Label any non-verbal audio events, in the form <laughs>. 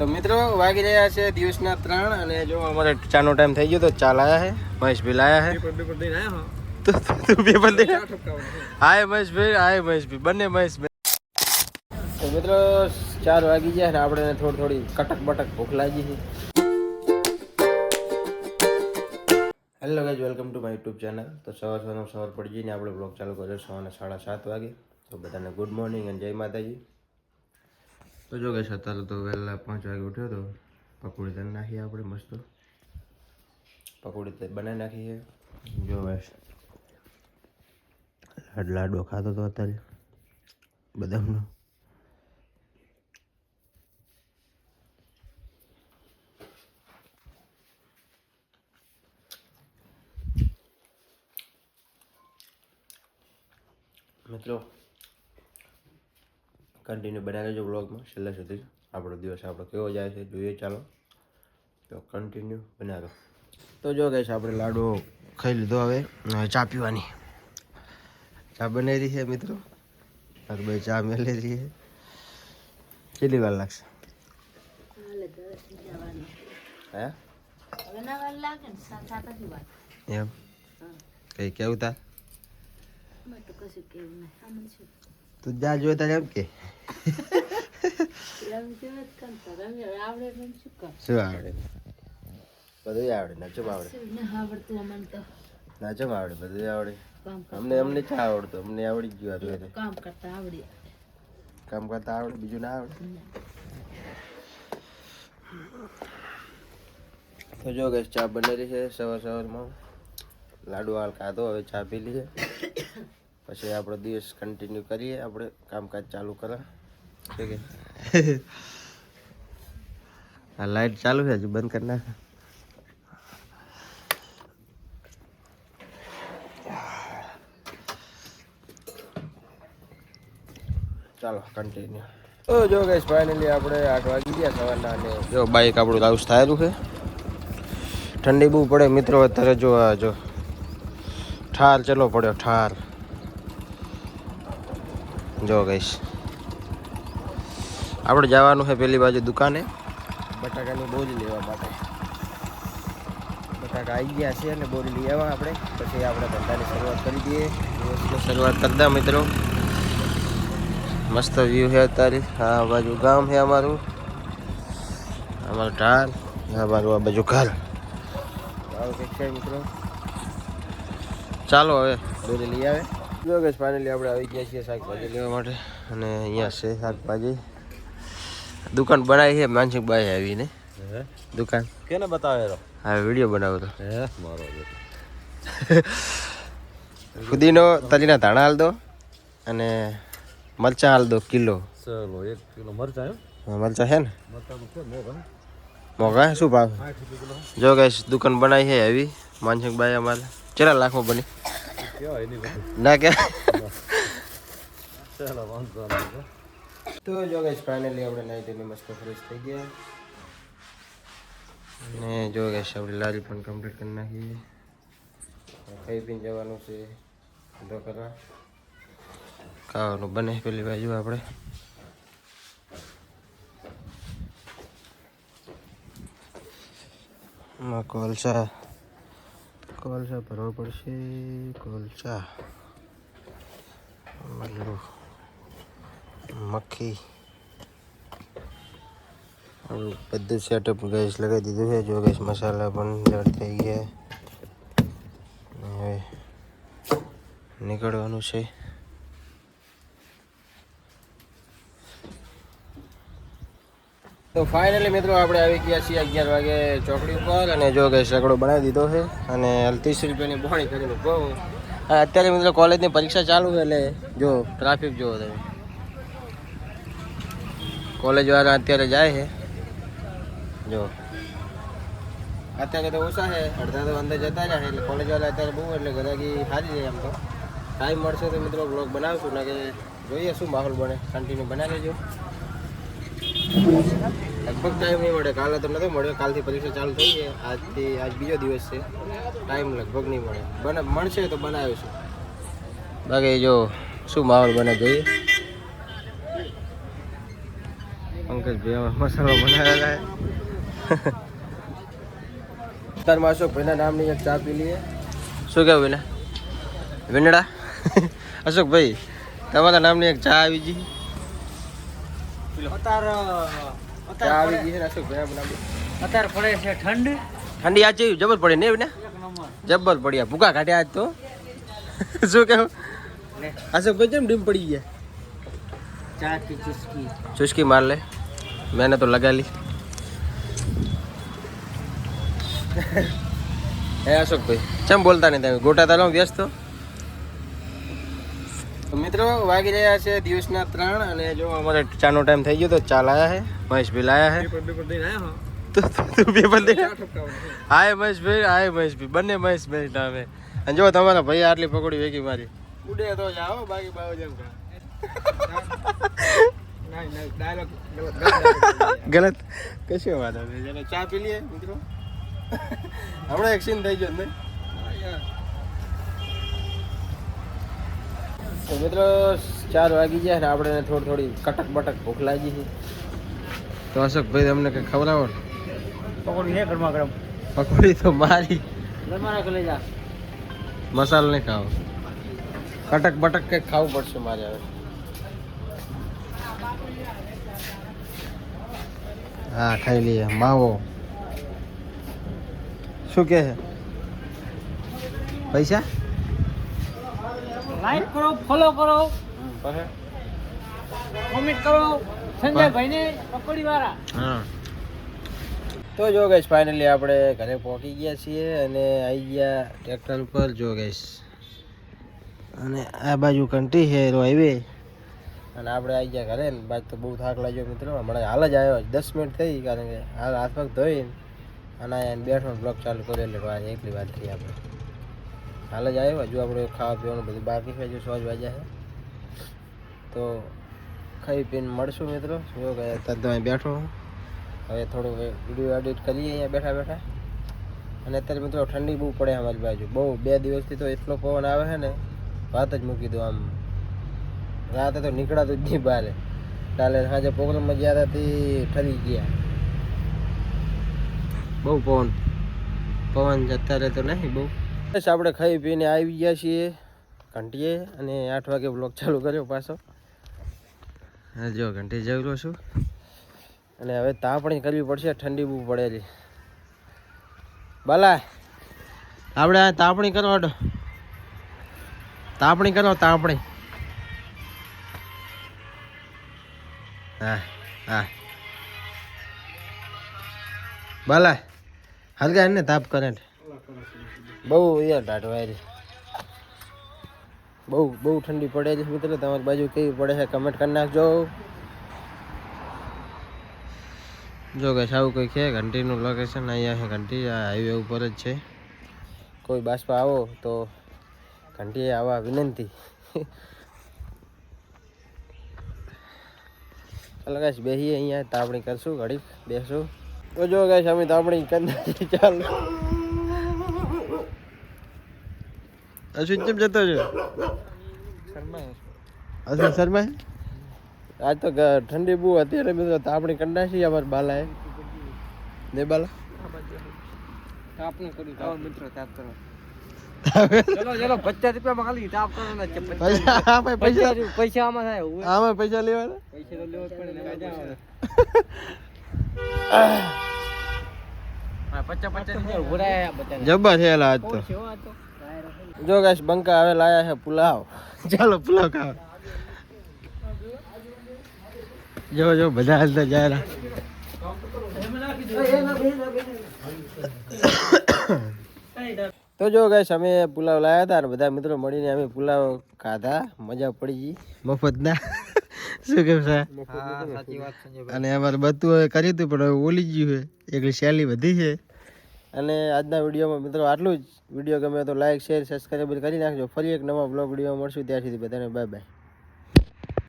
તો મિત્રો વાગી રહ્યા છે દિવસના ત્રણ અને જો અમારે ચાનો ટાઈમ થઈ ગયો તો ચા લાયા છે મહેશભાઈ લાયા હે. તું પેપર દે. હાય મહેશભાઈ હાય મહેશભાઈ બંને મહેશભાઈ તો મિત્રો ચાર વાગી ગયા અને આપણે થોડી થોડી કટક બટક ભૂખ લાગી છે. Hello guys welcome to my YouTube channel તો સવાર સવારનો સવાર પડી જઈને આપણે બ્લોગ ચાલુ કર્યો સવારના સાડા સાત વાગે. તો બધાને ગુડ મોર્નિંગ અને જય માતાજી. તો જો ગાઈશ અત્યારે તો વહેલા પાંચ વાગે ઉઠ્યો તો પકોડી તને નાખીએ આપણે મસ્ત. પકોડી તો બનાવી નાખી છે. જો ગાઈશ લાડ લાડો ખાતો તો અત્યારે બદામનો. મિત્રો કન્ટિન્યુ બનાવી લેજો બ્લોગમાં છેલ્લા સુધી આપણો દિવસ આપણો કેવો જાય છે જોઈએ ચાલો. તો કન્ટિન્યુ બનાવો. તો જો ગઈશ આપણે લાડુ ખાઈ લીધો હવે. ચા પીવાની. ચા બનાવી રહી છે મિત્રો. ભાઈ ચા મેલી રહી છે. કેટલી વાર લાગશે? હે? એમ? કઈ કેવું તાર તું જા જોઈ તારે એમ કે. શું આવડે? બધું આવડે નાચો આવડે. નચમ આવડે બધું આવડે. અમને અમને ચા આવડતું અમને આવડી જ ગયું હતું કામ કરતા આવડી. કામ કરતા આવડે બીજું ના આવડે. તો જો ગેસ ચા બનેલી છે સવાર સવારમાં લાડુ હાલ ખાધો હવે ચા પી લઈએ પછી આપણો દિવસ કન્ટિન્યુ કરીએ આપણે કામકાજ ચાલુ કરે. છે. કે <laughs> આ લાઈટ ચાલુ છે હજુ બંધ કરી નાખ. ચાલો કન્ટિન્યુ જો ગઈશ ફાઇનલી આપણે આઠ વાગી ગયા સવારના અને જો બાઈક આપણું લાઉસ થયેલું છે. ઠંડી બહુ પડે મિત્રો અત્યારે જો આ જો ઠાર ચલો પડ્યો ઠાર. જો ગઈશ આપણે જવાનું છે પેલી બાજુ દુકાને. બટાકાની બોરી લેવા માટે. બટાકા આવી ગયા છે અને બોરી લઈ આવવા આપણે. પછી આપણે ધંધાની શરૂઆત કરી દઈએ. શરૂઆત કરતા મિત્રો. મસ્ત વ્યૂ છે અત્યારે. આ બાજુ ગામ છે અમારું. અમારું ઢાલ. આ બાજુ આ બાજુ ઘર. આવું કંઈક છે મિત્રો? ચાલો હવે. દોરી લઈ આવે. જો કે ફાઇનલી આપણે આવી ગયા છીએ શાકભાજી લેવા માટે. અને અહીંયા છે શાકભાજી. દુકાન બનાવી છે માનસિકભાઈ આવીને. દુકાન. કેને બતાવે રો? હા વીડિયો બનાવો તો. હે? મારો <laughs> ફુદીનો તલીના ધાણા હાલ દો અને મરચાં હાલ દો કિલો. ચલો એક કિલો મરચા મરચાં છે ને? મોગા શું ભાવ? જો ગઈશ દુકાન બનાવી છે આવી. માનસિકભાઈ અમારે. કેટલા લાખમાં બની? કેવાય નહીં બધું ના કે ચાલો વાંધો નહીં તો જો ગઈશ ફાઇનલી આપણે નાઈ ધોઈને મસ્ત ફ્રેશ થઈ ગયા અને જો ગઈશ આપણે લારી પણ કમ્પ્લીટ કરી નાખી ખાઈ પીને જવાનું છે ધંધો કરવા ખાવાનું બને પેલી બાજુ આપણે કોલસા કોલસા ભરવો પડશે, કોલસા મરલું હવે બધું સેટઅપ ગેસ લગાવી દીધું છે. જો ગેસ મસાલા પણ જળ થઈ ગયા. હવે નીકળવાનું છે. તો ફાઇનલી મિત્રો આપણે આવી ગયા છીએ અગિયાર વાગે ચોકડી ઉપર અને જો કે સગડો બનાવી દીધો છે અને ત્રીસ રૂપિયાની બોણી કરીને બહુ અત્યારે મિત્રો કોલેજની પરીક્ષા ચાલુ એટલે જો ટ્રાફિક જુઓ તમે. કોલેજ વાળા અત્યારે જાય છે. જો. અત્યારે તો ઓછા છે, અડધા તો અંદર જતા રહ્યા એટલે કોલેજ વાળા અત્યારે બહુ એટલે ગરાગી સારી છે એમ તો. ટાઈમ મળશે તો મિત્રો બ્લોગ બનાવશું, ને કે જોઈએ શું માહોલ બને. કન્ટિન્યુ બનાવી લેજો. લગભગ ટાઈમ નહીં મળે. કાલે તો નથી મળ્યો. કાલથી પરીક્ષા ચાલુ થઈ છે. આજથી, આજ બીજો દિવસ છે. ટાઈમ લગભગ નહીં મળે. બને, મળશે તો બનાવીશું બાકી જો, શું માહોલ બને જોઈએ? પંકજભાઈ મસાલો બનાવેલા હે અશોક ભાઈના નામની એક ચા પી લઈએ. શું કહેવું વિના વિનડા? <laughs> અશોકભાઈ, તમારા નામની એક ચા આવી ગઈ. પીલો. ઠંડી. આજે જબર પડે ને ને? જબર પડ્યા ભૂકા કાઢ્યા આજ તો. <laughs> શું કેવું? અશોક ભાઈ કેમ ડીમ પડી ગયા? ચા ચુસ્કી. માર લે. મેને તો લગા લી હે <laughs> અશોક ભાઈ કેમ બોલતા નહીં તમે? ગોટા તાલો વ્યસ્ત તો તો મિત્રો વાગી રહ્યા છે દિવસના ત્રણ અને જો અમારે ચાનો ટાઈમ થઈ ગયો તો ચા લાયા હે મહેશભાઈ લાયા હે. તું તું પેપર હાય મહેશભાઈ હાય મહેશભાઈ બંને મહેશભાઈ નામે અને જો તમારા ભાઈ આટલી પકોડી વેગી મારી. ઉડે તો જાઓ બાકી બાવ જેમ <laughs> ગલત કશું વાત આવે ચા પી લઈએ મિત્રો. હમણાં એક સીન થઈ ગયો ને? તો મિત્રો ચાર વાગી ગયા ને આપણે થોડી થોડી કટક બટક ભૂખ લાગી છે. તો અશોકભાઈ તમને કંઈ ખવડાવો ને? પકોડી છે ગરમા ગરમ. પકોડી તો મારી. ગરમા રાખો લઈ જા. મસાલો નહીં ખાવ. કટક બટક કંઈક ખાવું પડશે મારે હવે. હા ખાઈ લઈએ. માવો. શું કે છે? પૈસા? લાઈક કરો ફોલો કરો. કોમેન્ટ કરો. સંજયભાઈને પકોડી વાળા હા. તો જો ગઈશ ફાઇનલી આપણે ઘરે પહોંચી ગયા છીએ અને આવી ગયા ટ્રેક્ટર ઉપર જો ગઈશ અને આ બાજુ કન્ટ્રી છે હાઈવે અને આપણે આવી ગયા ઘરે ને બાદ તો બહુ થાક લાગ્યો મિત્રો. હમણાં હાલ જ આવ્યો દસ મિનિટ થઈ કારણ કે હાલ હાથ પગ ધોઈને અને બેઠો બ્લોક ચાલુ કર્યો એટલે એકલી વાત થઈ આપણે. હાલ જ આવ્યો. હજુ આપણે ખાવા પીવાનું બધું બાકી છે, હજુ સો જ વાગ્યા છે. તો ખાઈ પીને મળશું મિત્રો. જો કે અત્યારે તો અહીં બેઠો હું. હવે થોડું વીડિયો એડિટ કરીએ અહીંયા બેઠા બેઠા. અને અત્યારે મિત્રો ઠંડી બહુ પડે અમારી બાજુ. બહુ બે દિવસથી તો એટલો પવન આવે છે ને, વાત જ મૂકી દઉં આમ. રાતે તો નીકળાતું જ નહીં બહાર. કાલે સાંજે પ્રોગ્રામમાં ગયા હતા તે ઠરી ગયા. બહુ પવન. પવન અત્યારે તો નહીં બહુ. બસ આપણે ખાઈ પીને આવી ગયા છીએ ઘંટીએ અને આઠ વાગે બ્લોક ચાલુ કર્યો પાછો. જો ઘંટી જવલો છું. અને હવે તાપણી કરવી પડશે, ઠંડી બહુ પડેલી બાલા, આપણે તાપણી કરો તાપણી કરો, તાપણી. હા હા. બાલા, હલકા ને તાપ કરે બહુ યાર ઢાઢવાય બહુ બહુ ઠંડી પડે છે મિત્રો. તમારી બાજુ કેવી પડે છે કમેન્ટ કરી નાખજો. જો કે આવું કંઈ છે, ઘંટીનું લોકેશન અહીંયા છે. ઘંટી આ હાઈવે ઉપર જ છે. કોઈ બાસપા આવો તો ઘંટીએ આવવા વિનંતી. ચાલો ગાઈશ બેસીએ અહીંયા. તાપણી કરશું, ઘડીક બેસું. તો જો ગાઈશ અમે તાપણી કરી ચાલો. અશ્વિન કેમ જતો છે અશ્વિન શર્મા આજ તો ઠંડી બહુ અત્યારે બધો તાપણી કંડાશી અમારા બાલાએ. ને બાલા. તાપનું કર્યું તાપ મિત્રો તાપ કરો. ચલો ચલો પચાસ રૂપિયામાં ખાલી તાપ કરવાના છે પૈસા આમાં પૈસા પૈસા પૈસા આમાં થાય આમાં પૈસા લેવાના? પૈસા તો લેવો પડે છે એલા આજ તો? જો ગાઈશ બંકા હવે લાયા છે પુલાવ. ચાલો પુલાવ ખાવ. જો જો બધા હાલતા જાય તો જો ગાઈશ અમે પુલાવ લાયા હતા અને બધા મિત્રો મળીને અમે પુલાવ ખાધા. મજા પડી ગઈ. મફતના શું કેમ સંજયભાઈ. અને અમારે બધું કર્યું હતું પણ ઓલી ગયું છે. એકલી શૈલી વધી છે. અને આજના વિડીયોમાં મિત્રો આટલું જ. વીડિયો ગમે તો લાઈક શેર સબસ્ક્રાઈબ કરી નાખજો. ફરી એક નવા બ્લોગ વીડિયો મળશું. ત્યાં સુધી બધાને બાય બાય